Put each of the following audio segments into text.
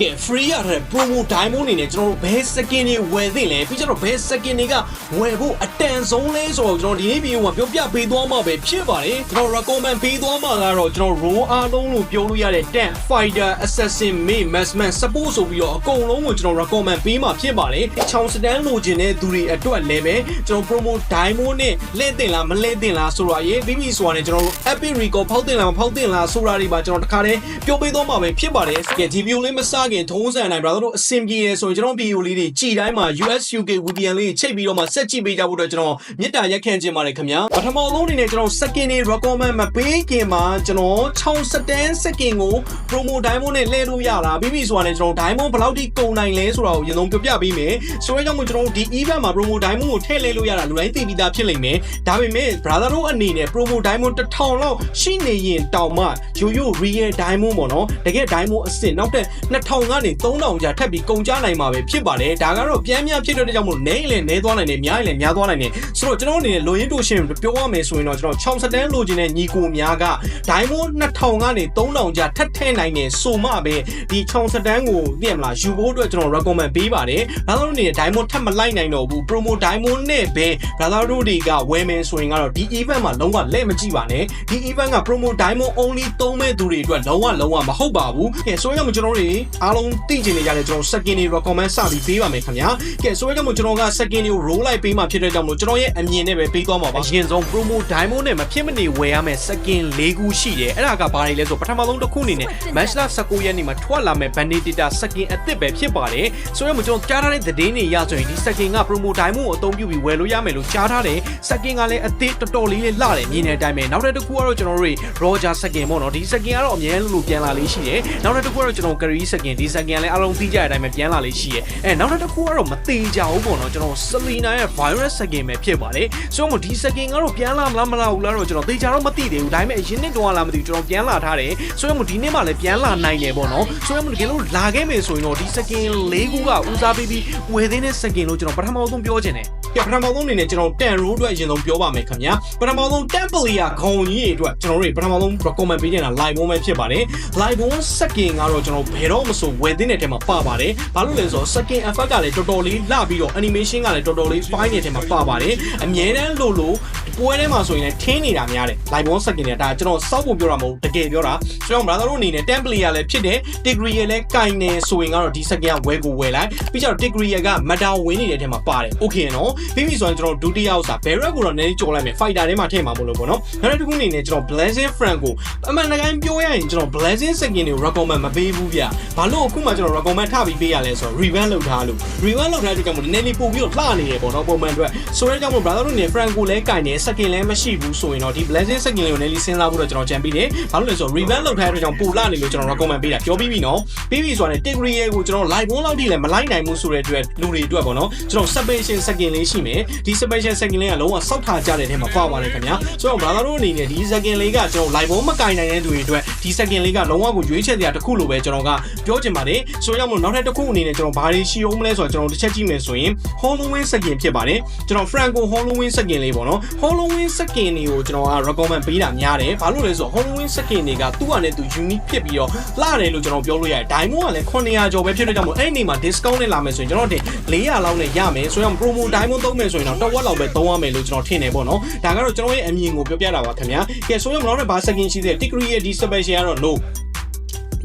ကဲ free ရတဲ့ promo diamond အနေနဲ့ကျွန်တော်တို့ဘယ် skin တွေဝယ်သင့်လဲပြီးကျတော့ဘယ် skin တွေကဝယ်ဖို့အတန်ဆုံးလဲဆိုတော့ကျွန်တော်ဒီနေ့ဗီဒီယိုမှာပြောပြပေးသွားမှာပဲဖြစ်ပါတယ်ကျွန်တော် recommend ပေးသွားမှာကတော့ကျွန်တော် roll အားလုံးလို့ပြောလို့ရတဲ့ tank fighter assassin main massman support ဆိုပြီးတော့အကုန်လုံးကိုကျွန်တော် recommend ပေးမှာဖြစ်ပါတယ်ချောင်းစတန်းလိုချင်တဲ့သူတွေအတွက်လည်းပဲကျွန်တော် promo diamond နဲ့လဲတင်လားမလဲတင်လားဆိုတော့ရေးပြီးပြီဆိုတာနဲ့ကျွန်တော်တို့ epic record ဖောက်တင်လားမဖောက်တင်လားဆိုတာတွေပါကျွန်တော်တခါတည်းပြောပေးသွားမှာပဲဖြစ်ပါတယ်ကဲဒီ video လေးမစခင်ထုံးစံနိုင် brother တို့အဆင်ပြေရဆိုရင်ကျွန်တော် video လေးတွေကြည်တိုင်းမှာ US UK VPN လေးချိန်ပြီးတော့မှဆက်ကြည့်ပေးကြဖို့အတွက်ကျွန်တော်မေတ္တာရက်ခံခြင်းပါတယ်ခင်ဗျာပထမဆုံးအနေနဲ့ကျွန်တော် second တွေ recommend မပေးခင်မှာကျွန်တော်60 second ကို promo diamond နဲ့လဲလို့ရတာပြီးပြီဆိုတာနဲ့ကျွန်တော် diamond ဘယ်လောက်ထိကုန်နိုင်လဲဆိုတာကိုရင်ဆုံးပြောပြပေးမယ်ဆိုတော့ကြောင့်မို့ကျွန်တော်ဒီ event မှာ promo diamond ကိုထည့်လဲလို့ရတာလူတိုင်းသိပြီးသားဖြစ်လိမ့်မယ်ဒါပေမဲ့ brother တို့အနေနဲ့ promo diamond 1000လောက်ရှိနေရင်တောင်မှရိုးရိုး real diamond ပေါ့နော်တကယ် diamond အစ်စ်နောက်ထပ်2000ကနေ3000ကြာထပ်ပြီးကုန်ကြနိုင်မှာပဲဖြစ်ပါတယ်ဒါကတော့ပြန်ပြန်ဖြစ်တဲ့ကြောင့်မို့နဲရင်လည်းနဲသွားနိုင်တယ်များရင်လည်းများသွားနိုင်တယ်ဆိုတော့ကျွန်တော်အနေနဲ့လိုရင်းတို့ရှင်ပြောရမယ်ဆိုရင်တော့ကျွန်တော်60တန်းလိုချင်တဲ့ညီကိုများက diamond 2000ကနေ3000ကြာထပ်ထည့်နိုင်တယ်ဆိုမှပဲဒီ60တန်းကိုသိရမလားယူဖို့အတွက်ကျွန်တော် recommend ပေးပါတယ်ဘာလို့လဲအနေနဲ့ diamond ထပ်မလိုက်နိုင်တော့ဘူး promo diamond နဲ့ပဲ brother တို့တွေကဝယ်မယ်ဆိုရင်ကတော့ဒီ event မှာလုံးဝလက်မကြည့်ပါနဲ့ဒီ event က promo diamond only သုံးမဲ့သူတွေအတွက်လုံးဝလုံးဝမဟုတ်ပါဘူးကဲဆိုရင်ကျွန်တော်တို့အားလုံးသိချင်နေကြတယ်ကျွန်တော် second တွေ recommend စပြီးပေးပါမယ်ခင်ဗျာကဲဆိုရင်ကျွန်တော်က second တွေကို roll လိုက်ပေးမှဖြစ်တဲ့ကြောင့်မလို့ကျွန်တော်ရဲ့အမြင်နဲ့ပဲပေးသွားမှာပါအရင်ဆုံး promo diamond နဲ့မဖြစ်မနေဝယ်ရမယ် second ၄ခုရှိတယ်အဲ့ဒါကဘာတွေလဲဆိုပထမဆုံးတစ်ခုအနေနဲ့ match လ19ရက်နေ့မှာထွက်လာမဲ့ bandita second အသစ်ပဲဖြစ်ပါတယ်ဆိုရင်ကျွန်တော်ကြားထားတဲ့သတင်းတွေရဆိုရင်ဒီ second က promo diamond ကိုအသုံးပြုပြီးဝယ်လို့ရမယ်လို့ကြားထားတယ် second ကလည်းအသစ်တော်တော်လေးလေးလှတယ်မြင်တဲ့အတိုင်းပဲနောက်တစ်ခုကတော့ကျွန်တော်တို့ Roger second ပေါ့နော်ဒီ second ကတော့အမြဲလို့လို့ပြန်လာလေးရှိတယ်နောက်တစ်ခုကတော့ကျွန်တော် Curry second ဒီ second ကလည်းအားလုံးသိကြတဲ့အတိုင်းပဲပြန်လာလေးရှိတယ်အဲနောက်တစ်ခုကတော့မသေးကြဘူးပေါ့နော်ကျွန်တော် Selena ရဲ့ virus second ပဲဖြစ်ပါတယ်ဆိုတော့ဒီ second ကတော့ပြန်လာမလားမလာဘူးလားတော့ကျွန်တော်သေချာတော့မသိသေးဘူးဒါပေမဲ့အရင်နှစ်တုန်းကလာမသိဘူးကျွန်တော်ပြန်လာထားတယ်ဆိုတော့ဒီနေ့မှလည်းပြန်လာနိုင်တယ်ပေါ့နော်ဆိုတော့တကယ်လို့လာခဲ့မယ်ဆိုရင်တော့ဒီ second ၄ခုကဦးစားပေးပြီးဝယ်သေးတဲ့ second လို့ကျွန်တော်ပထမဆုံးပြောချင်တယ်ကဲပထမဆုံးအနေနဲ့ကျွန်တော်10 row အတွက်အရင်ဆုံးပြောပါမယ်ခင်ဗျာပထမဆုံး10 player ခေါင်းကြီးတွေအတွက်ကျွန်တော်တို့ပထမဆုံး recommend ပေးချင်တာ live ဘုံပဲဖြစ်ပါတယ် live ဘုံ second ကတော့ကျွန်တော်ဘယ်တော့မဆိုဝင်သင်းတဲ့ထဲမှာပါပါတယ်။ဘာလို့လဲဆိုတော့ second effect ကလည်းတော်တော်လေးလှပြီးတော့ animation ကလည်းတော်တော်လေး fine တဲ့ထဲမှာပါပါတယ်။အမြဲတမ်းလို့လို့ပွဲထဲမှာဆိုရင်လည်းထင်းနေတာများတယ် live ball second နဲ့ဒါကျွန်တော်စောက်ဖို့ပြောတာမဟုတ်တကယ်ပြောတာကျွန်တော် brother တို့အနေနဲ့ template ရလည်းဖြစ်တယ် degree ရလည်းကင်နေဆိုရင်ကတော့ဒီ second ကဝဲကိုဝဲလိုက်ပြီးကြတော့ degree ရက matter ဝင်နေတဲ့ထဲမှာပါတယ် okay နော်ပြီးပြီဆိုရင်ကျွန်တော်ဒုတိယဥစ္စာ barrier ကိုတော့နည်းနည်းကြော်လိုက်မယ် fighter ထဲမှာထည့်မှာမလို့ပေါ့နော်နောက်တစ်ခုအနေနဲ့ကျွန်တော် blazing frank ကိုအမှန်တကယ်ပြောရရင်ကျွန်တော် blazing second ကို recommend မပေးဘူးဗျဘာလို့အခုမှကျွန်တော် recommend ထပြီးပေးရလဲဆိုတော့ revamp လုပ်ထားလို့ revamp လုပ်ထားတဲ့ကြောင့်မို့နည်းနည်းပို့ပြီးတော့လှနေတယ်ပေါ့နော်ပုံမှန်အတွက်ဆိုတဲ့ကြောင့်မို့ brother တို့အနေနဲ့ frank ကိုလည်းကင်နေ second လည်းမရှိဘူးဆိုရင်တော့ဒီ blazing second လေးကိုနည်းနည်းစဉ်းစားဖို့တော့ကျွန်တော်ကြံပြီးတယ်ဘာလို့လဲဆိုတော့ revamp လုပ်ထားတဲ့ကြောင့်ပိုလှနေလို့ကျွန်တော် recommend ပေးတာပြောပြီးပြီနော်ပြီးပြီဆိုတာနဲ့ degree ကိုကျွန်တော် live ဘုံလောက်ထိလည်းမလိုက်နိုင်ဘူးဆိုတဲ့အတွက်လူတွေအတွက်ပေါ့နော်ကျွန်တော် special second လေးရှိမယ်ဒီ special second လေးကလုံးဝစောက်ထားကြတဲ့ထဲမှာပါပါတယ်ခင်ဗျာဆိုတော့ brother တို့အနေနဲ့ဒီ second လေးကကျွန်တော် live ဘုံမကင်နိုင်တဲ့သူတွေအတွက်ဒီ second လေးကလုံးဝကိုရွေးချယ်စရာတစ်ခုလိုပဲကျွန်တော်ကပြောချင်ပါတယ်ဆိုတော့မို့နောက်ထပ်တစ်ခုအနေနဲ့ကျွန်တော်ဘာတွေရှိအောင်မလဲဆိုတော့ကျွန်တော်တစ်ချက်ကြည့်မယ်ဆိုရင် Halloween second ဖြစ်ပါတယ်ကျွန်တော် Franco Halloween second လေးပေါ့နော် Halloween second တွေကိုကျွန်တော်က recommend ပေးတာများတယ်ဘာလို့လဲဆိုတော့ Halloween second တွေကသူ့အနေနဲ့သူ unique ဖြစ်ပြီးတော့လှတယ်လို့ကျွန်တော်ပြောလို့ရတယ် Diamond ကလည်း900ကျော်ပဲဖြစ်တဲ့ကြောင့်မို့အဲ့ဒီနေမှာ discount နဲ့လာမယ်ဆိုရင်ကျွန်တော်တင်400လောက်နဲ့ရမယ်ဆိုတော့ promo Diamond သုံးမယ်ဆိုရင်တော့တစ်ဝက်လောက်ပဲသုံးရမယ်လို့ကျွန်တော်ထင်တယ်ပေါ့နော်ဒါကတော့ကျွန်တော်ရဲ့အမြင်ကိုပြောပြတာပါခင်ဗျာကဲဆိုရင်မနောက်တဲ့ဘာ second ရှိသေးတယ် degree ရဲ့ဒီ special ကတော့ no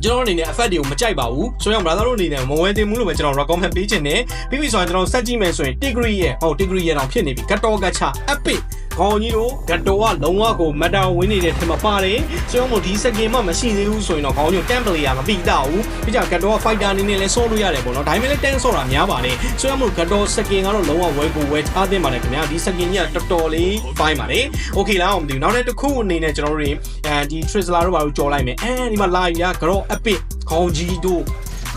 ကျွန်တော်အနေနဲ့ effect တွေကိုမကြိုက်ပါဘူးဆိုတော့ brother တို့အနေနဲ့မဝယ်တင်ဘူးလို့ပဲကျွန်တော် recommend ပေးချင်တယ်ပြီးပြီဆိုရင်ကျွန်တော်ဆက်ကြည့်မယ်ဆိုရင် degree ရဲ့ဟုတ် degree ရဲ့တောင်ဖြစ်နေပြီ gato gacha epic ခေါင်းကြီးတို့ဂတ်တော်ကလုံးဝကိုမတာဝင်းနေတဲ့ထင်မှာပါတယ်ဆိုတော့မို့ဒီစကင်မှမရှိသေးဘူးဆိုရင်တော့ခေါင်းကြီးတမ်ပလီယာမပြီးတော့ဘူးပြီးကြဂတ်တော်က fighter အနေနဲ့လဲဆော့လို့ရတယ်ပေါ့နော်ဒါပေမဲ့လည်းတန်းဆော့တာများပါတယ်ဆိုတော့မို့ဂတ်တော်စကင်ကတော့လုံးဝဝဲကိုဝဲထားသင့်ပါတယ်ခင်ဗျာဒီစကင်ကြီးကတော်တော်လေးပိုင်းပါတယ်โอเคလားမသိဘူးနောက်တစ်ခုအနေနဲ့ကျွန်တော်တို့အဲဒီ Trisla တို့ဘာလို့ကြော်လိုက်မယ်အဲဒီမှာလာရဂရော့ epic ခေါင်းကြီးတို့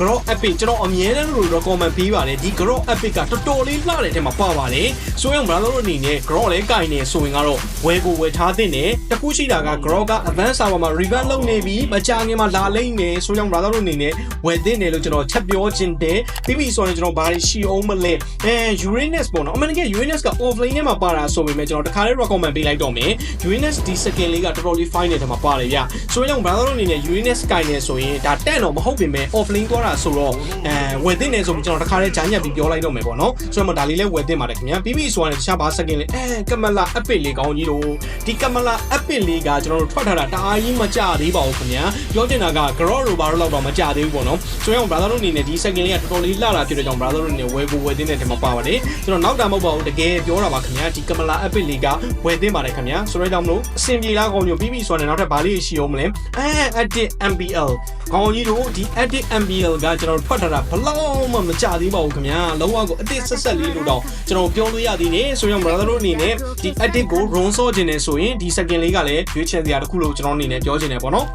grow epic ကျွန်တော်အမြဲတမ်းလို့ recommend ပေးပါတယ်ဒီ grow epic ကတော်တော်လေးလှတဲ့ထဲမှာပါပါတယ်ဆိုရင် brother တို့အနေနဲ့ grow လည်းကင်နေဆိုရင်ကတော့ဝယ်ကိုဝယ်ထားသင့်တယ်တခုရှိတာက grow က advanced server မှာ revamp လုပ်နေပြီမကြာခင်မှာလာလိမ့်မယ်ဆိုရင် brother တို့အနေနဲ့ဝယ်သင့်တယ်လို့ကျွန်တော်ချက်ပြောခြင်းတယ်ပြီးပြီဆိုရင်ကျွန်တော်ဘာတွေရှိအောင်မလဲအဲ Uranus ပေါ့နော်အမှန်တကယ် Uranus က offline ထဲမှာပါတာဆိုပေမဲ့ကျွန်တော်တခါလေး recommend ပေးလိုက်တော့မယ် Uranus ဒီ second လေးကတော်တော်လေး fine တဲ့ထဲမှာပါတယ်ဗျဆိုရင် brother တို့အနေနဲ့ Uranus ကင်နေဆိုရင်ဒါတက်တော့မဟုတ်ပေမဲ့ offline သွားတာတာဆိုတော့အဲဝယ်တင်နေဆိုပြီးကျွန်တော်တခါတည်းဂျာညက်ပြီးပြောလိုက်တော့မယ်ပေါ့နော်ဆိုတော့ဒါလေးလည်းဝယ်တင်ပါတယ်ခင်ဗျာပြီးပြီဆိုရင်တခြားဘာစကင်လေးအဲကမလာအပစ်လေးကောင်းကြီးတို့ဒီကမလာအပစ်လေးကကျွန်တော်တို့ထွက်ထားတာတအားကြီးမကြသေးပါဘူးခင်ဗျာပြောချင်တာက grow တို့ဘာလို့လောက်တော့မကြသေးဘူးပေါ့နော်ဆိုတော့ brother တို့အနေနဲ့ဒီစကင်လေးကတော်တော်လေးလှလာဖြစ်တဲ့ကြောင့် brother တို့အနေနဲ့ဝယ်ကိုဝယ်တင်တဲ့ထဲမှာပါပါတယ်ကျွန်တော်နောက်တာမဟုတ်ပါဘူးတကယ်ပြောတာပါခင်ဗျာဒီကမလာအပစ်လေးကဝယ်တင်ပါတယ်ခင်ဗျာဆိုတော့ကြောင့်မလို့အဆင်ပြေလားကောင်းကြီးပြီးပြီဆိုရင်နောက်ထပ်ဘာလေးရှိအောင်မလဲအဲ edit MBL ကောင်းကြီးတို့ဒီ edit MBL ကကျွန်တော်ထွက်ထားတာဘလောက်မှမကြသေးပါဘူးခင်ဗျာလုံးဝကိုအစ်စ်ဆက်ဆက်လေးလို့တော့ကျွန်တော်ပြောလို့ရသေးတယ်ဆိုရင် brother တို့အနေနဲ့ဒီ edit ကို run ဆော့ခြင်းနဲ့ဆိုရင်ဒီ second လေးကလည်းရွေးချယ်စရာတစ်ခုလို့ကျွန်တော်အနေနဲ့ပြောချင်တယ်ပေါ့နော်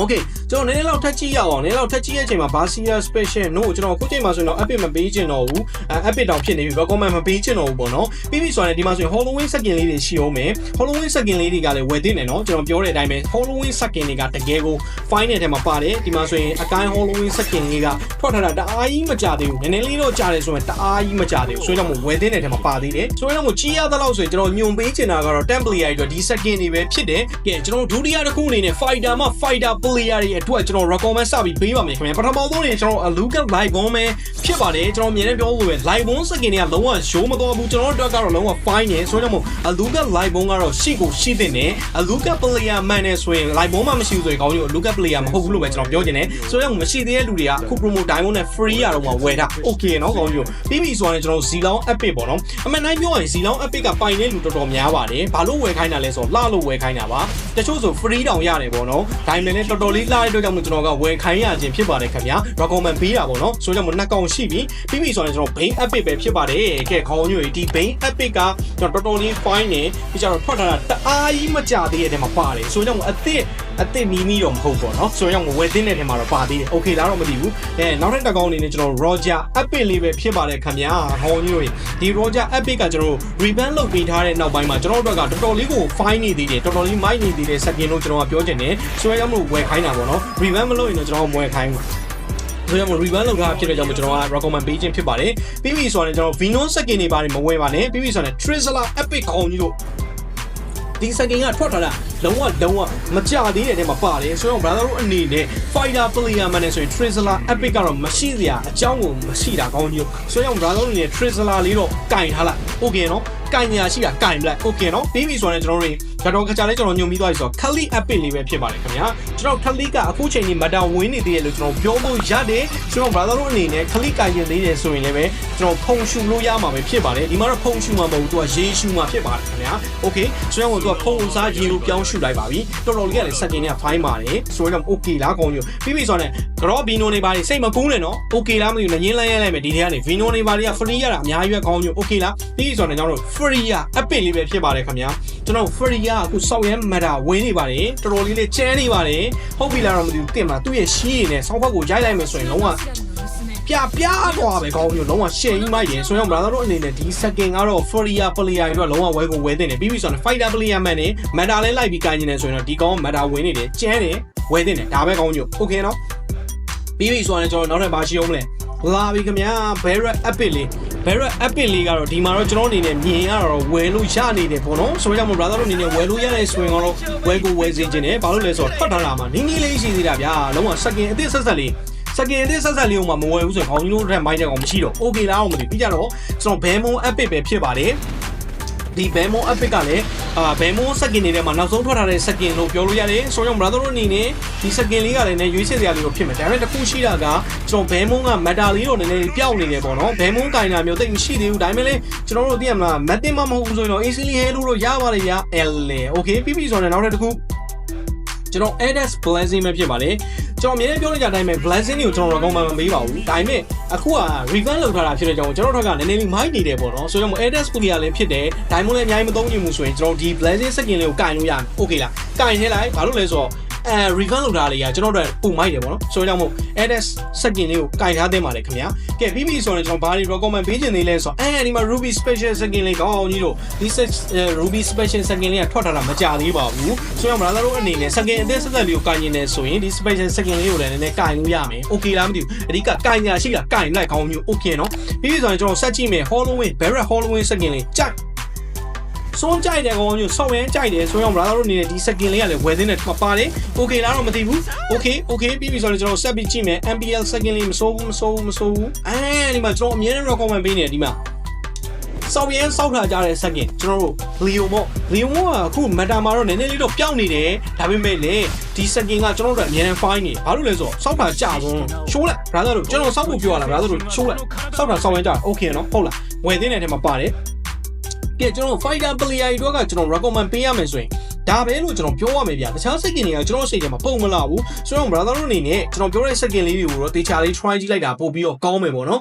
Okay ကျွန်တော်နည်းနည်းလောက်ထပ်ကြည့်ရအောင်နည်းနည်းလောက်ထပ်ကြည့်ရချိန်မှာ Barcia Special တို့ကျွန်တော်ခုချိန်မှာဆိုရင်တော့ epic မပေးချင်တော့ဘူးအဲ epic တောင်ဖြစ်နေပြီ recommend မပေးချင်တော့ဘူးပေါ့နော်ပြီးပြီဆိုရင်ဒီမှာဆိုရင် Halloween second လေးတွေရှိအောင်မယ် Halloween second လေးတွေကလည်းဝယ်သင့်တယ်နော်ကျွန်တော်ပြောတဲ့အတိုင်းပဲ Halloween second တွေကတကယ်ကို fine တဲ့ထဲမှာပါတယ်ဒီမှာဆိုရင်အကိုင်း Halloween second လေးကထွက်ထားတာတအားကြီးမကြသေးဘူးနည်းနည်းလေးတော့ကြာတယ်ဆိုရင်တအားကြီးမကြသေးဘူးဆိုတော့မို့ဝယ်သင့်တဲ့ထဲမှာပါသေးတယ်ဆိုတော့မို့ကြီးရသလောက်ဆိုရင်ကျွန်တော်ညွန်ပေးချင်တာကတော့ template ရိုက်တော့ဒီ second တွေပဲဖြစ်တယ်ကဲကျွန်တော်ဒုတိယတစ်ခုအနေနဲ့ fighter မှာ fighter player တွေအတွက်ကျွန်တော် recommend စပြီးပေးပါမယ်ခင်ဗျာပထမဆုံးနေကျွန်တော် Lucas Ligon ပဲဖြစ်ပါတယ်ကျွန်တော်အမြင်နဲ့ပြောဖို့ပဲ Ligon skin တွေကလုံးဝရိုးမတော်ဘူးကျွန်တော်တို့အတွက်ကတော့လုံးဝ fine နေဆိုတော့မို့ Lucas Ligon ကတော့ရှိကိုရှိတဲ့နဲ့ Lucas player မှန်နေဆိုရင် Ligon မှမရှိဘူးဆိုရင်ကောင်းကြီး Lucas player မဟုတ်ဘူးလို့ပဲကျွန်တော်ပြောချင်တယ်ဆိုတော့မရှိသေးတဲ့လူတွေကအခု promo diamond နဲ့ free ရတော့မှဝယ်တာ okay နော်ကောင်းကြီးပြီးပြီဆိုတော့ကျွန်တော်ဇီလောင်း app ပေါ့နော်အမှန်တိုင်းပြောရင်ဇီလောင်း app ကပိုင်တဲ့လူတော်တော်များပါတယ်ဘာလို့ဝယ်ခိုင်းတာလဲဆိုတော့လှလို့ဝယ်ခိုင်းတာပါတချို့ဆို free တောင်ရတယ်ပေါ့နော် diamond နဲ့တော်တော်လေးလှတဲ့အတွက်ကြောင့်မို့ကျွန်တော်ကဝယ်ခိုင်းရခြင်းဖြစ်ပါတယ်ခင်ဗျာ recommend ပေးတာပေါ့နော်ဆိုတော့မို့နှစ်ကောင်ရှိပြီပြီးပြီဆိုရင်ကျွန်တော် Bane Epic ပဲဖြစ်ပါတယ်ကဲခေါင်းညွေဒီ Bane Epic ကကျွန်တော်တော်တော်လေး fine နေပြီးကြတော့ထွက်လာတာတအားကြီးမကြသေးတဲ့ထဲမှာပါတယ်ဆိုတော့မို့အစ်စ်အစ်စ်နီးနီးတော့မဟုတ်ပေါ့နော်ဆိုတော့မို့ဝယ်သိတဲ့ထဲမှာတော့ပါသေးတယ် okay လားတော့မသိဘူးအဲနောက်ထပ်တစ်ကောင်အနေနဲ့ကျွန်တော် Roger Epic လေးပဲဖြစ်ပါတယ်ခင်ဗျာခေါင်းညွေဒီ Roger Epic ကကျွန်တော် revamp လုပ်ပေးထားတဲ့နောက်ပိုင်းမှာကျွန်တော်တို့ကတော်တော်လေးကို fine နေသေးတယ်တော်တော်လေး mic နေသေးတယ် second လို့ကျွန်တော်ကပြောချင်တယ်ဆိုတော့မို့ဝယ်ခိုင်းတာပေါ့နော် revamp မလုပ်ရင်တော့ကျွန်တော်ဝယ်ခိုင်းဆိုရမ revamp လုပ်ထားဖြစ်တဲ့ကြောင့်ကျွန်တော်က recommend ပေးခြင်းဖြစ်ပါတယ်ပြီးပြီဆိုတော့ကျွန်တော် Venom second တွေပါတယ်မဝယ်ပါနဲ့ပြီးပြီဆိုတော့ Trizla Epic ခေါင်းကြီးတို့ဒီ second ကထွက်လာတာ လုံးဝလုံးဝမကြသေးတဲ့ထဲမှာပါတယ်ဆိုတော့ brother တို့အနေနဲ့ fighter player မှန်းနေဆိုရင် Trizla Epic ကတော့မရှိစရာအကြောင်းကိုမရှိတာကောင်းကြီးဆိုတော့ brother တို့အနေနဲ့ Trizla လေးတော့ကင်ထားလိုက် okay နော်ကင်ညာရှိတာကင်ပလိုက် okay နော်ပြီးပြီဆိုတော့ကျွန်တော်တို့ကတော့ခကြလေးကျွန်တော်ညွန်ပြီးသွားပြီဆိုတော့ Kali Epic လေးပဲဖြစ်ပါတယ်ခင်ဗျာကျွန်တော် Kali ကအခုချိန်ကြီးမတန်ဝင်းနေသေးတယ်လို့ကျွန်တော်ပြောဖို့ရတယ်ကျွန်တော် brother တို့အနေနဲ့ Kali ကရင်သေးတယ်ဆိုရင်လည်းပဲကျွန်တော်ဖုံရှူလို့ရမှာပဲဖြစ်ပါတယ်ဒီမှာတော့ဖုံရှူမှာမဟုတ်ဘူးသူကရေရှူမှာဖြစ်ပါတယ်ခင်ဗျာ okay ဆိုတော့သူကဖုံစားရေလို့ပြောင်းရှူလိုက်ပါပြီတော်တော်လေးကလည်းစက်တင်နဲ့ဖိုင်းပါတယ်ဆိုတော့ okay လားကောင်းညိုပြီးပြီဆိုတော့ကတော့ဘီနိုနေပါလိစိတ်မကူးနဲ့နော် okay လားမသိဘူးငင်းလိုက်ရလိုက်မယ်ဒီထဲကနေဗီနိုနေပါလိက free ရတာအများကြီးပဲကောင်းညို okay လားပြီးပြီဆိုတော့ကျွန်တော်တို့ free ရ epic လေးပဲဖြစ်ပါတယ်ခင်ဗျာကျွန်တော် free ရအခုစောက်ရမ်းမတာဝင်းနေပါတယ်တော်တော်လေးလေးချမ်းနေပါတယ်ဟုတ်ပြီလားတော့မသိဘူးတင်မလားသူ့ရဲ့ရှီးရည်နဲ့စောက်ဖက်ကိုရိုက်လိုက်မယ်ဆိုရင်လုံးဝ ပြပြတော့ပဲကောင်းပြီလုံးဝရှယ်ကြီးမှရင်ဆိုရင် brother တို့အနေနဲ့ဒီ second ကတော့ Furia player တွေတော့လုံးဝဝဲကိုဝဲတင်တယ်ပြီးပြီဆိုတော့ fighter player မှန်နေ meta လဲလိုက်ပြီးကိုင်းနေတယ်ဆိုရင်တော့ဒီကောင် meta ဝင်နေတယ်ကျန်းတယ်ဝဲတင်တယ်ဒါပဲကောင်းကြို okay နော်ပြီးပြီဆိုတော့ကျွန်တော်နောက်ထပ်ဘာရှိအောင်မလဲလာပြီခင်ဗျာ Barrett Epic လေး Barrett Epic လေးကတော့ဒီမှာတော့ကျွန်တော်အနေနဲ့မြင်ရတော့ဝယ်လို့ရနေတယ်ပေါ့နော်ဆိုတော့ကြောင့် brother တို့အနေနဲ့ဝယ်လို့ရတဲ့ဆိုရင်တော့ဝယ်ကိုဝယ်စေခြင်းတယ်ဘာလို့လဲဆိုတော့ထွက်ထားတာမှာနင်းနင်းလေးရှိသေးတာဗျာလုံးဝ second အသစ်ဆက်ဆက်လေး စကင်တစ်ဆက်ဆက်လေးကိုမှမဝယ်ဘူးဆိုရင်ခေါင်းကြီးတို့ထက်မိုင်းတဲ့ကောင်မရှိတော့ okay လားအောင်မသိပြီးကြတော့ကျွန်တော်ဘဲမုံ epic ပဲဖြစ်ပါတယ်ဒီဘဲမုံ epic ကလည်းအာဘဲမုံစကင်တွေထဲမှာနောက်ဆုံးထွက်ထားတဲ့စကင်လို့ပြောလို့ရတယ်ဆိုတော့ brother တို့အနေနဲ့ဒီစကင်လေးကလည်းနည်းရွေးချယ်စရာလေးကိုဖြစ်မယ်ဒါပေမဲ့တစ်ခုရှိတာကကျွန်တော်ဘဲမုံကမက်တာလေးတော့နည်းနည်းပျောက်နေတယ်ပေါ့နော်ဘဲမုံကင်တာမျိုးတိတ်မရှိသေးဘူးဒါပေမဲ့လည်းကျွန်တော်တို့သိရမလားမက်တင်မမဟုတ်ဘူးဆိုရင်တော့ easily hair လို့ရပါတယ်ဗျာ L လေ okay ပြီးပြီဆိုတော့နောက်ထပ်တစ်ခု ကျွန်တော် Adas Blessing ပဲဖြစ်ပါတယ်ကျွန်တော်အမြဲတမ်းပြောနေကြတဲ့အတိုင်းပဲ Blessing တွေကိုကျွန်တော် recommend မပေးပါဘူးဒါပေမဲ့အခုက revamp လုပ်ထားတာဖြစ်တဲ့ကြောင့်ကျွန်တော်တို့ကနည်းနည်းလေးမိုက်နေတယ်ပေါ့နော်ဆိုတော့ Adas Player လည်းဖြစ်တယ် Diamond လည်းအများကြီးမသုံးချင်ဘူးဆိုရင်ကျွန်တော်ဒီ Blessing skin လေးကိုကင်လို့ရမယ် okay လားကင်နေလိုက်ဘာလို့လဲဆိုတော့ အဲ revamp လုပ်ထားလေးကကျွန်တော်တို့ပုံမိုက်တယ်ပေါ့နော်ဆိုတော့ကြောင့်မို့ Adas skin လေးကိုကင်ထားသင့်ပါတယ်ခင်ဗျာကဲပြီးပြီဆိုရင်ကျွန်တော်ဘာတွေ recommend ပေးချင်သေးလဲဆိုတော့အဲဒီမှာ Ruby Special skin လေးကောင်းအောင်ကြီးတို့ဒီ Ruby Special skin လေးကထွက်ထားတာမကြသေးပါဘူးဆိုတော့ brother တို့အနေနဲ့ skin အသစ်ဆက်သက်လေးကိုကင်နေတယ်ဆိုရင်ဒီ Special skin လေးကိုလည်းနည်းနည်းကင်လို့ရမယ် okay လားမသိဘူးအဓိကကင်ညာရှိတာကင်လိုက်ကောင်းမျိုး okay နော်ပြီးပြီဆိုရင်ကျွန်တော်ဆက်ကြည့်မယ် Halloween Barrett Halloween skin လေးကြိုက် စွန်းကြိုက်တဲ့ကောင်မျိုးဆောက်ရမ်းကြိုက်တယ်ဆိုရင် brother တို့အနေနဲ့ဒီ skin လေးကလည်းဝယ်သင်းတဲ့မှာပါတယ် okay လားတော့မသိဘူး okay okay ပြီးပြီဆိုတော့ကျွန်တော်ဆက်ပြီးကြည့်မယ် MPL skin လေးမစိုးဘူးမစိုးဘူးမစိုးဘူးအဲဒီမှာကျွန်တော်အမြဲတမ်း recommend ပေးနေတယ်ဒီမှာစောက်ရဲစောက်ထားကြတဲ့စက်ကင်ကျွန်တော်တို့လီယိုမော့လီယိုမော့ကအခုမက်တာမှာတော့နည်းနည်းလေးတော့ပျောက်နေတယ်ဒါပေမဲ့လေဒီစက်ကင်ကကျွန်တော်တို့အများနဲ့ fine နေဘာလို့လဲဆိုတော့စောက်တာကြာဆုံးရှိုးလိုက် brother တို့ကျွန်တော်စောက်ဖို့ပြောရလား brother တို့ရှိုးလိုက်စောက်တာစောက်ရင်ကြာ okay နော်ဟုတ်လားဝယ်သင်းတဲ့အထဲမှာပါတယ် ကဲကျွန်တော် fighter player တွေကကျွန်တော် recommend ပေးရမယ်ဆိုရင်ဒါပဲလို့ကျွန်တော်ပြောရမယ်ဗျာတခြားစက်ကင်တွေကကျွန်တော်စိတ်ထဲမှာပုံမလာဘူးဆိုတော့ brother တို့အနေနဲ့ကျွန်တော်ပြောတဲ့စက်ကင်လေးတွေကိုတော့တေချာလေး try ကြည့်လိုက်တာပို့ပြီးတော့ကောင်းမယ်ပေါ့နော်